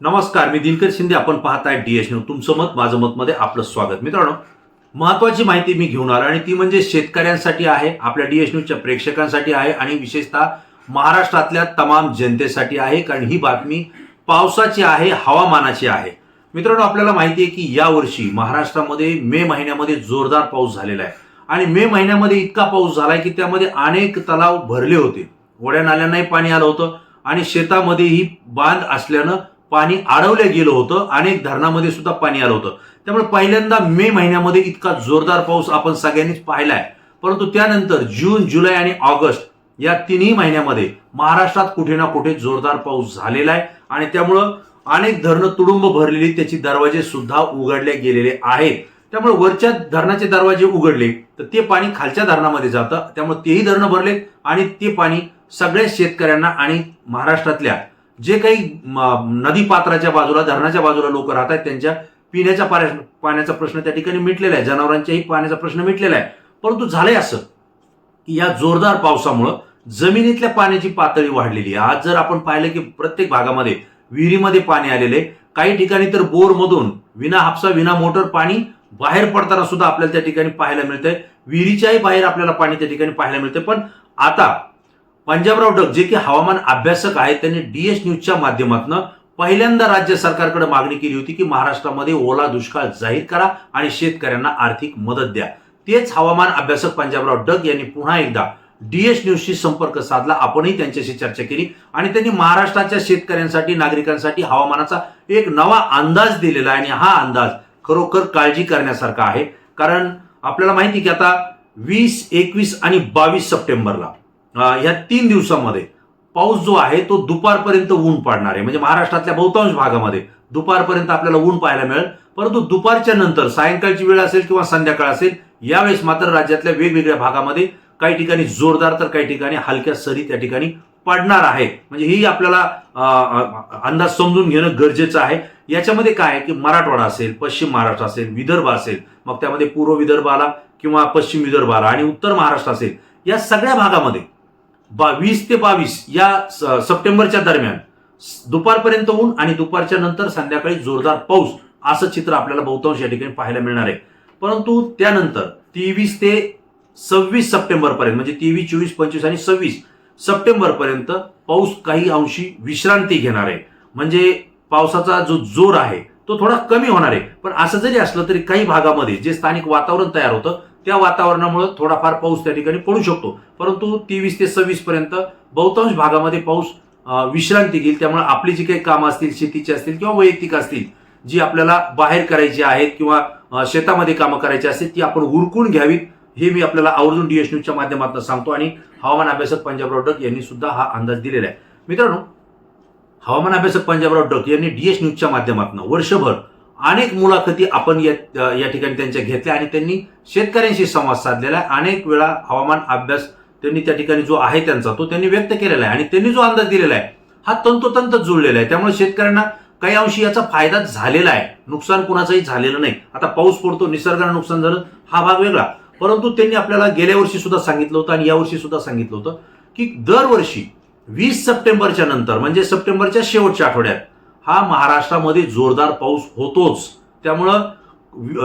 नमस्कार मी दिनकर शिंदे. आपण पाहताय डीएस न्यूज तुमचं मत माझं मतमध्ये आपलं स्वागत. मित्रांनो महत्वाची माहिती मी घेऊन आलो आणि ती म्हणजे शेतकऱ्यांसाठी आहे आपल्या डीएस न्यूजच्या प्रेक्षकांसाठी आहे आणि विशेषतः महाराष्ट्रातल्या तमाम जनतेसाठी आहे कारण ही बातमी पावसाची आहे हवामानाची आहे. मित्रांनो आपल्याला माहिती आहे की यावर्षी महाराष्ट्रामध्ये मे महिन्यामध्ये जोरदार पाऊस झालेला आहे. आणि मे महिन्यामध्ये इतका पाऊस झालाय की त्यामध्ये अनेक तलाव भरले होते. ओढ्या नाल्यांनाही पाणी आलं होतं आणि शेतामध्येही बांध असल्यानं पाणी अडवलं गेलं होतं. अनेक धरणामध्ये सुद्धा पाणी आलं होतं. त्यामुळे पहिल्यांदा मे महिन्यामध्ये इतका जोरदार पाऊस आपण सगळ्यांनीच पाहिला आहे परंतु त्यानंतर जून जुलै आणि ऑगस्ट या तिन्ही महिन्यामध्ये महाराष्ट्रात कुठे ना कुठे जोरदार पाऊस झालेला आहे. आणि त्यामुळं अनेक धरणं तुडुंब भरलेली त्याची दरवाजे सुद्धा उघडले गेलेले आहेत. त्यामुळे वरच्या धरणाचे दरवाजे उघडले तर ते पाणी खालच्या धरणामध्ये जातं. त्यामुळे तेही धरणं भरले आणि ते पाणी सगळ्या शेतकऱ्यांना आणि महाराष्ट्रातल्या जे काही नदी पात्राच्या बाजूला धरणाच्या बाजूला लोक राहत आहेत त्यांच्या पिण्याच्या पाण्या- पाण्याचा प्रश्न त्या ठिकाणी मिटलेला आहे. जनावरांच्याही पाण्याचा प्रश्न मिटलेला आहे. परंतु झालंय असं की या जोरदार पावसामुळं जमिनीतल्या पाण्याची पातळी वाढलेली आहे. आज जर आपण पाहिलं की प्रत्येक भागामध्ये विहिरीमध्ये पाणी आलेले काही ठिकाणी तर बोरमधून विना हापसा विना मोटर पाणी बाहेर पडताना सुद्धा आपल्याला त्या ठिकाणी पाहायला मिळतंय. विहिरीच्याही बाहेर आपल्याला पाणी त्या ठिकाणी पाहायला मिळतंय. पण आता पंजाबराव डग जे की हवामान अभ्यासक आहेत त्यांनी डीएस न्यूजच्या माध्यमातून पहिल्यांदा राज्य सरकारकडे मागणी केली होती की महाराष्ट्रामध्ये ओला दुष्काळ जाहीर करा आणि शेतकऱ्यांना आर्थिक मदत द्या. तेच हवामान अभ्यासक पंजाबराव डग यांनी पुन्हा एकदा डीएस न्यूजशी संपर्क साधला. आपणही त्यांच्याशी चर्चा केली आणि त्यांनी महाराष्ट्राच्या शेतकऱ्यांसाठी नागरिकांसाठी हवामानाचा एक नवा अंदाज दिलेला आहे आणि हा अंदाज खरोखर काळजी करण्यासारखा आहे. कारण आपल्याला माहिती की आता वीस एकवीस आणि बावीस सप्टेंबरला या ह्या तीन दिवसामध्ये पाऊस जो आहे तो दुपारपर्यंत ऊन पाडणार आहे. म्हणजे महाराष्ट्रातल्या बहुतांश भागामध्ये दुपारपर्यंत आपल्याला ऊन पाहायला मिळेल. परंतु दुपारच्या नंतर सायंकाळची वेळ असेल किंवा संध्याकाळ असेल यावेळेस मात्र राज्यातल्या वेगवेगळ्या भागामध्ये काही ठिकाणी जोरदार तर काही ठिकाणी हलक्या सरी त्या ठिकाणी पडणार आहे. म्हणजे ही आपल्याला अंदाज समजून घेणं गरजेचं आहे. याच्यामध्ये काय आहे की मराठवाडा असेल पश्चिम महाराष्ट्र असेल विदर्भ असेल मग त्यामध्ये पूर्व विदर्भ आला किंवा पश्चिम विदर्भ आला आणि उत्तर महाराष्ट्र असेल या सगळ्या भागामध्ये वीस ते बावीस या सप्टेंबरच्या दरम्यान. दुपारपर्यंत ऊन आणि दुपारच्या नंतर संध्याकाळी जोरदार पाऊस असं चित्र आपल्याला बहुतांश या ठिकाणी पाहायला मिळणार आहे. परंतु त्यानंतर तेवीस ते सव्वीस सप्टेंबरपर्यंत म्हणजे तेवीस चोवीस पंचवीस आणि सव्वीस सप्टेंबरपर्यंत पाऊस काही अंशी विश्रांती घेणार आहे. म्हणजे पावसाचा जो जोर आहे तो थोडा कमी होणार आहे. पण असं जरी असलं तरी काही भागामध्ये जे स्थानिक वातावरण तयार होतं त्या वातावरणामुळे थोडाफार पाऊस त्या ठिकाणी पडू शकतो. परंतु तेवीस ते सव्वीस पर्यंत बहुतांश भागामध्ये पाऊस विश्रांती घेईल. त्यामुळे आपली जी काही कामं असतील शेतीची असतील किंवा वैयक्तिक असतील जी आपल्याला बाहेर करायची आहेत किंवा शेतामध्ये कामं करायची असतील ती आपण उरकून घ्यावीत हे मी आपल्याला आवर्जून डीएस न्यूजच्या माध्यमातून सांगतो आणि हवामान अभ्यासक पंजाबराव डक यांनी सुद्धा हा अंदाज दिलेला आहे. मित्रांनो हवामान अभ्यासक पंजाबराव डक यांनी डीएस न्यूजच्या माध्यमातून वर्षभर अनेक मुलाखती आपण या या ठिकाणी त्यांच्या घेतल्या आणि त्यांनी शेतकऱ्यांशी संवाद साधलेला आहे. अनेक वेळा हवामान अभ्यास त्यांनी त्या ठिकाणी जो आहे त्यांचा तो त्यांनी व्यक्त केलेला आहे आणि त्यांनी जो अंदाज दिलेला आहे हा तंतोतंत जुळलेला आहे. त्यामुळे शेतकऱ्यांना काही अंशी याचा फायदा झालेला आहे. नुकसान कुणाचंही झालेलं नाही. आता पाऊस पडतो निसर्गानं नुकसान झालं हा भाग वेगळा. परंतु त्यांनी आपल्याला गेल्या वर्षी सुद्धा सांगितलं होतं आणि यावर्षी सुद्धा सांगितलं होतं की दरवर्षी वीस सप्टेंबरच्या नंतर म्हणजे सप्टेंबरच्या शेवटच्या आठवड्यात हा महाराष्ट्रामध्ये जोरदार पाऊस होतोच. त्यामुळं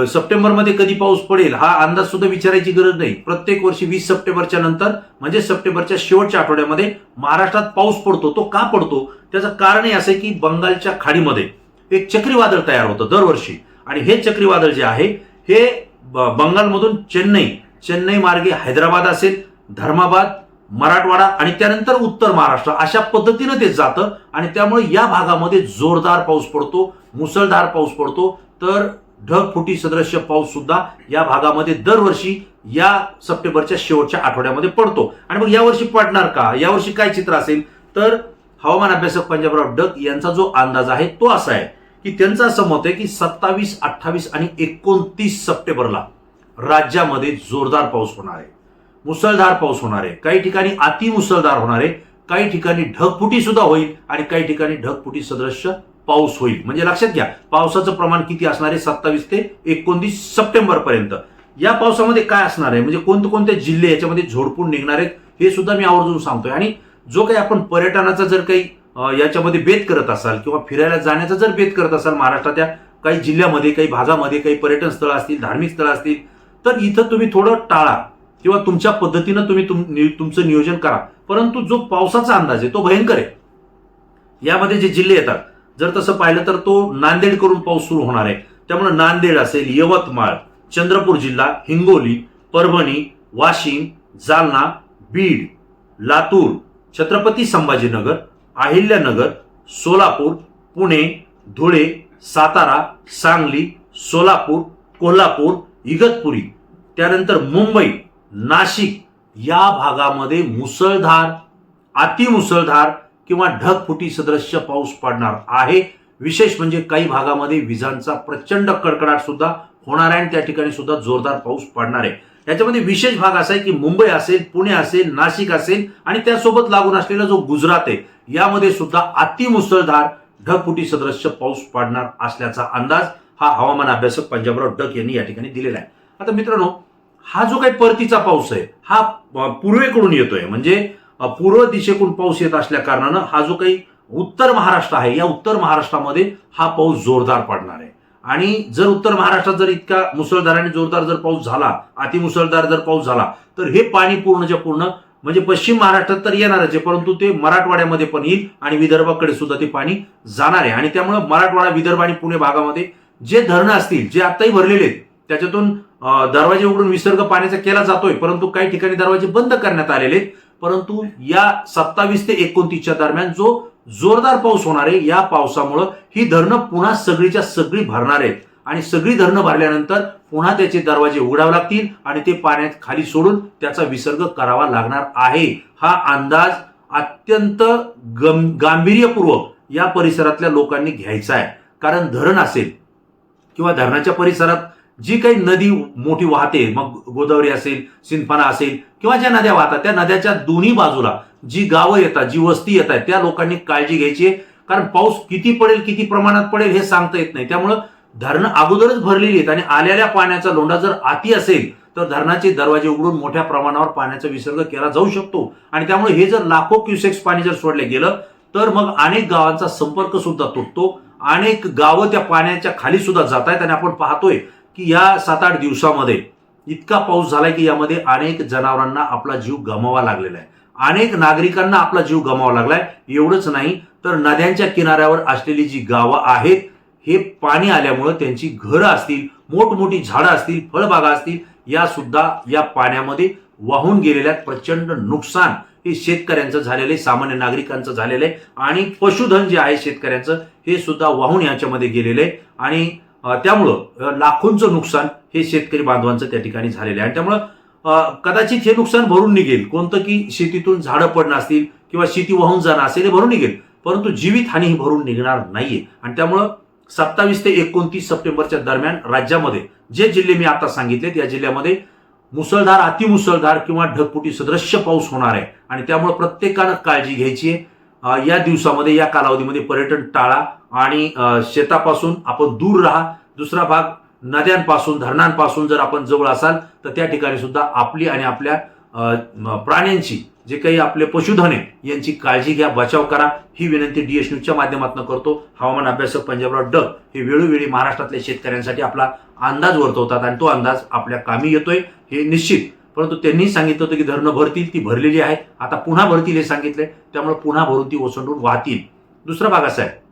सप्टेंबरमध्ये कधी पाऊस पडेल हा अंदाज सुद्धा विचारायची गरज नाही. प्रत्येक वर्षी वीस सप्टेंबरच्या नंतर म्हणजे सप्टेंबरच्या शेवटच्या आठवड्यामध्ये महाराष्ट्रात पाऊस पडतो तो का पडतो? त्याचं कारणही असं आहे की बंगालच्या खाडीमध्ये एक चक्रीवादळ तयार होतं दरवर्षी. आणि हे चक्रीवादळ जे आहे हे ब- बंगालमधून चेन्नई चेन्नई मार्गे हैदराबाद असेल धर्माबाद मराठवाडा आणि त्यानंतर उत्तर महाराष्ट्र अशा पद्धतीनं ते जातं. आणि त्यामुळे या भागामध्ये जोरदार पाऊस पडतो मुसळधार पाऊस पडतो. तर ढगफुटी सदृश्य पाऊस सुद्धा या भागामध्ये दरवर्षी या सप्टेंबरच्या शेवटच्या आठवड्यामध्ये पडतो. आणि मग यावर्षी पडणार का? यावर्षी काय चित्र असेल? तर हवामान अभ्यासक पंजाबराव डग यांचा जो अंदाज आहे तो असा आहे की त्यांचं असं मत आहे की सत्तावीस अठ्ठावीस आणि एकोणतीस सप्टेंबरला राज्यामध्ये जोरदार पाऊस होणार आहे. मुसळधार पाऊस होणार आहे. काही ठिकाणी अति मुसळधार होणार आहे. काही ठिकाणी ढगफुटी सुद्धा होईल आणि काही ठिकाणी ढगफुटी सदृश्य पाऊस होईल. म्हणजे लक्षात घ्या पावसाचं प्रमाण किती असणार आहे? सत्तावीस ते एकोणतीस सप्टेंबर पर्यंत या पावसामध्ये काय असणार आहे? म्हणजे कोणते कोणते जिल्हे याच्यामध्ये झोडपून निघणार आहेत हे सुद्धा मी आवर्जून सांगतोय. आणि जो काही आपण पर्यटनाचा जर काही याच्यामध्ये बेत करत असाल किंवा फिरायला जाण्याचा जर बेत करत असाल महाराष्ट्राच्या काही जिल्ह्यामध्ये काही भागामध्ये काही पर्यटन स्थळं असतील धार्मिक स्थळं असतील तर इथं तुम्ही थोडं टाळा किंवा तुमच्या पद्धतीनं तुम्ही तुम तुमचं नियोजन करा. परंतु जो पावसाचा अंदाज आहे तो भयंकर आहे. यामध्ये जे जिल्हे येतात जर तसं पाहिलं तर तो नांदेडकडून पाऊस सुरू होणार आहे. त्यामुळे नांदेड असेल यवतमाळ चंद्रपूर जिल्हा हिंगोली परभणी वाशिम जालना बीड लातूर छत्रपती संभाजीनगर अहिल्यानगर सोलापूर पुणे धुळे सातारा सांगली सोलापूर कोल्हापूर इगतपुरी त्यानंतर मुंबई नाशिक या भागामध्ये मुसळधार अतिमुसळधार किंवा ढगफुटी सदृश्य पाऊस पडणार आहे. विशेष म्हणजे काही भागामध्ये विजांचा प्रचंड कडकडाट सुद्धा होणार आहे आणि त्या ठिकाणी सुद्धा जोरदार पाऊस पडणार आहे. याच्यामध्ये विशेष भाग असा आहे की मुंबई असेल पुणे असेल नाशिक असेल आणि त्यासोबत लागून असलेला जो गुजरात आहे यामध्ये सुद्धा अतिमुसळधार ढगफुटी सदृश्य पाऊस पडणार असल्याचा अंदाज हा हवामान अभ्यासक पंजाबराव डक यांनी या ठिकाणी दिलेला आहे. आता मित्रांनो हा जो काही परतीचा पाऊस आहे हा पूर्वेकडून येतोय. म्हणजे पूर्व दिशेकडून पाऊस येत असल्या कारणानं हा जो काही उत्तर महाराष्ट्र आहे या उत्तर महाराष्ट्रामध्ये हा पाऊस जोरदार पडणार आहे. आणि जर उत्तर महाराष्ट्रात जर इतका मुसळधार आणि जोरदार जर पाऊस झाला अतिमुसळधार जर पाऊस झाला तर हे पाणी पूर्णच्या पूर्ण म्हणजे पश्चिम महाराष्ट्रात तर येणारच आहे परंतु ते मराठवाड्यामध्ये पण येईल आणि विदर्भाकडे सुद्धा ते पाणी जाणार आहे. आणि त्यामुळे मराठवाडा विदर्भ आणि पुणे भागामध्ये जे धरणं असतील जे आताही भरलेले आहेत त्याच्यातून दरवाजे उघडून विसर्ग पाण्याचा केला जातोय परंतु काही ठिकाणी दरवाजे बंद करण्यात आलेले आहेत. परंतु या सत्तावीस ते एकोणतीसच्या दरम्यान जो जोरदार पाऊस होणार आहे या पावसामुळं ही धरणं पुन्हा सगळीच्या सगळी भरणार आहेत. आणि सगळी धरणं भरल्यानंतर पुन्हा त्याचे दरवाजे उघडावे लागतील आणि ते पाण्यात खाली सोडून त्याचा विसर्ग करावा लागणार आहे. हा अंदाज अत्यंत गं गांभीर्यपूर्वक या परिसरातल्या लोकांनी घ्यायचा आहे. कारण धरण असेल किंवा धरणाच्या परिसरात जी काही नदी मोठी वाहते मग गोदावरी असेल सिंधफाना असेल किंवा ज्या नद्या वाहतात त्या नद्याच्या दोन्ही बाजूला जी गावं येतात जी वस्ती येत त्या लोकांनी काळजी घ्यायची आहे. कारण पाऊस किती पडेल किती प्रमाणात पडेल हे सांगता येत नाही. त्यामुळं धरणं अगोदरच भरलेली आहेत आणि आलेल्या पाण्याचा लोंढा जर अति असेल तर धरणाचे दरवाजे उघडून मोठ्या प्रमाणावर पाण्याचा विसर्ग केला जाऊ शकतो. आणि त्यामुळे हे जर लाखो क्युसेक्स पाणी जर सोडले गेलं तर मग अनेक गावांचा संपर्क सुद्धा तुटतो. अनेक गावं त्या पाण्याच्या खाली सुद्धा जात आहेत आणि आपण पाहतोय की या सात आठ दिवसामध्ये इतका पाऊस झालाय की यामध्ये अनेक जनावरांना आपला जीव गमावा लागलेला आहे. अनेक नागरिकांना आपला जीव गमावा लागलाय. एवढंच नाही तर नद्यांच्या किनाऱ्यावर असलेली जी गावं आहेत हे पाणी आल्यामुळं त्यांची घरं असतील मोठमोठी झाडं असतील फळबागा असतील या सुद्धा या पाण्यामध्ये वाहून गेलेल्या प्रचंड नुकसान हे शेतकऱ्यांचं झालेलं आहे सामान्य नागरिकांचं झालेलं आहे. आणि पशुधन जे आहे शेतकऱ्यांचं हे सुद्धा वाहून याच्यामध्ये गेलेलं आहे. आणि त्यामुळं लाखोंचं नुकसान हे शेतकरी बांधवांचं त्या ठिकाणी झालेलं आहे. आणि त्यामुळं कदाचित हे नुकसान भरून निघेल. कोणतं की शेतीतून झाडं पडणं असतील किंवा शेती वाहून जाणं असेल हे भरून निघेल. परंतु जीवित हानी ही भरून निघणार नाहीये. आणि त्यामुळं सत्तावीस ते एकोणतीस सप्टेंबरच्या दरम्यान राज्यामध्ये जे जिल्हे मी आता सांगितलेत या जिल्ह्यामध्ये मुसळधार अतिमुसळधार किंवा ढगपुटी सदृश्य पाऊस होणार आहे. आणि त्यामुळे प्रत्येकानं काळजी घ्यायची आहे. या दिवसामध्ये या कालावधीमध्ये पर्यटन टाळा. आणि शेतापासून आपण दूर राहा. दुसरा भाग नद्यांपासून धरणांपासून जर आपण जवळ असाल तर त्या ठिकाणी सुद्धा आपली आणि आपल्या प्राण्यांची जे काही आपले पशुधन आहे यांची काळजी घ्या बचाव करा. ही विनंती डी एस न्यूजच्या माध्यमातून करतो. हवामान अभ्यासक पंजाबराव डग हे वेळोवेळी महाराष्ट्रातल्या शेतकऱ्यांसाठी आपला अंदाज वर्तवतात आणि तो अंदाज आपल्या कामी येतोय हे निश्चित. परंतु त्यांनी सांगितलं होतं की धरणं भरतील ती भरलेली आहे. आता पुन्हा भरतील हे सांगितलंय. त्यामुळे पुन्हा भरून ती ओसंडून वाहतील. दुसरा भाग असा आहे.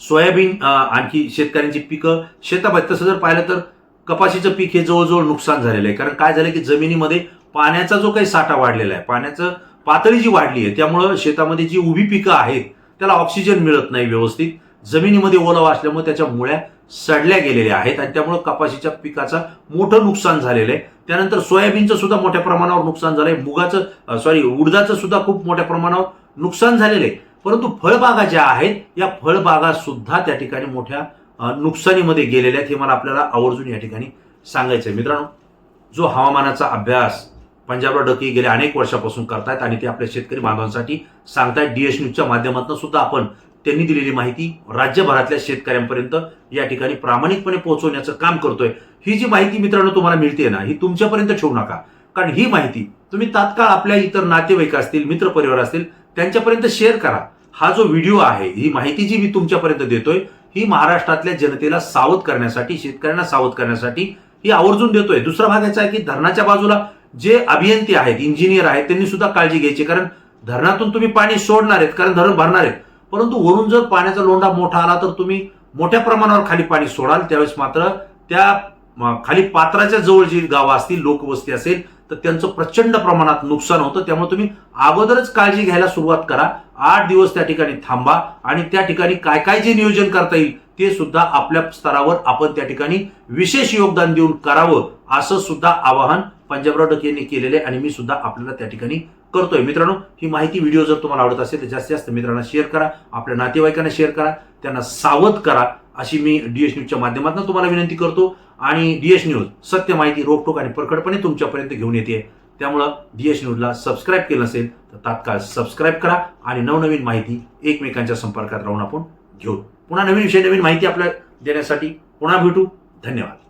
सोयाबीन आणखी शेतकऱ्यांची पिकं. शेतामध्ये तसं जर पाहिलं तर कपाशीचं पीक हे जवळजवळ नुकसान झालेलं आहे. कारण काय झालं की जमिनीमध्ये पाण्याचा जो काही साठा वाढलेला आहे पाण्याचं पातळी जी वाढली आहे त्यामुळं शेतामध्ये जी उभी पिकं आहेत त्याला ऑक्सिजन मिळत नाही व्यवस्थित. जमिनीमध्ये ओलावा असल्यामुळे त्याच्या मुळ्या सडल्या गेलेल्या आहेत आणि त्यामुळं कपाशीच्या पिकाचं मोठं नुकसान झालेलं आहे. त्यानंतर सोयाबीनचं सुद्धा मोठ्या प्रमाणावर नुकसान झालंय. मुगाचं सॉरी उडदाचं सुद्धा खूप मोठ्या प्रमाणावर नुकसान झालेलं आहे. परंतु फळबागा ज्या आहेत या फळबागा सुद्धा त्या ठिकाणी मोठ्या नुकसानीमध्ये गेलेल्या आहेत हे मला आपल्याला आवर्जून या ठिकाणी सांगायचं आहे मित्रांनो जो हवामानाचा अभ्यास पंजाबराव डकी गेल्या अनेक वर्षापासून करतायत आणि ते आपल्या शेतकरी बांधवांसाठी सांगतायत. डीएस न्यूजच्या माध्यमातून सुद्धा आपण त्यांनी दिलेली माहिती राज्यभरातल्या शेतकऱ्यांपर्यंत या ठिकाणी प्रामाणिकपणे पोहोचवण्याचं काम करतोय. ही जी माहिती मित्रांनो तुम्हाला मिळते ना ही तुमच्यापर्यंत ठेवू नका. कारण ही माहिती तुम्ही तात्काळ आपल्या इतर नातेवाईक असतील मित्रपरिवार असतील त्यांच्यापर्यंत शेअर करा. हा जो व्हिडिओ आहे ही माहिती जी मी तुमच्यापर्यंत देतोय ही महाराष्ट्रातल्या जनतेला सावध करण्यासाठी शेतकऱ्यांना सावध करण्यासाठी ही आवर्जून देतोय. दुसरा भाग याचा आहे की धरणाच्या बाजूला जे अभियंते आहेत इंजिनियर आहेत त्यांनी सुद्धा काळजी घ्यायची. कारण धरणातून तुम्ही पाणी सोडणार आहेत कारण धरण भरणार आहेत. परंतु वरून जर पाण्याचा लोंढा मोठा आला तर तुम्ही मोठ्या प्रमाणावर खाली पाणी सोडाल. त्यावेळेस मात्र त्या खाली पात्राच्या जवळ जी गावं असतील लोकवस्ती असेल तर त्यांचं प्रचंड प्रमाणात नुकसान होतं. त्यामुळे तुम्ही अगोदरच काळजी घ्यायला सुरुवात करा. आठ दिवस त्या ठिकाणी थांबा आणि त्या ठिकाणी काय काय जे नियोजन करता येईल ते सुद्धा आपल्या स्तरावर आपण त्या ठिकाणी विशेष योगदान देऊन करावं असं सुद्धा आवाहन पंजाबराव डक यांनी केलेले आणि मी सुद्धा आपल्याला त्या ठिकाणी करतोय. मित्रांनो ही माहिती व्हिडिओ जर तुम्हाला आवडत असेल तर जास्तीत जास्त मित्रांना शेअर करा आपल्या नातेवाईकांना शेअर करा त्यांना सावध करा अशी मी डीएस न्यूजच्या माध्यमातून तुम्हाला विनंती करतो. आणि डी डीएस न्यूज सत्य माहिती रोखोक आणि प्रकटपणे तुमच्यापर्यंत घेऊन येते. त्यामुळं डी डीएस न्यूजला सबस्क्राईब केलं नसेल तर तात्काळ सबस्क्राईब करा आणि नवनवीन माहिती एकमेकांच्या संपर्कात राहून आपण घेऊ. पुन्हा नवीन विषय नवीन माहिती आपल्याला देण्यासाठी पुन्हा भेटू. धन्यवाद.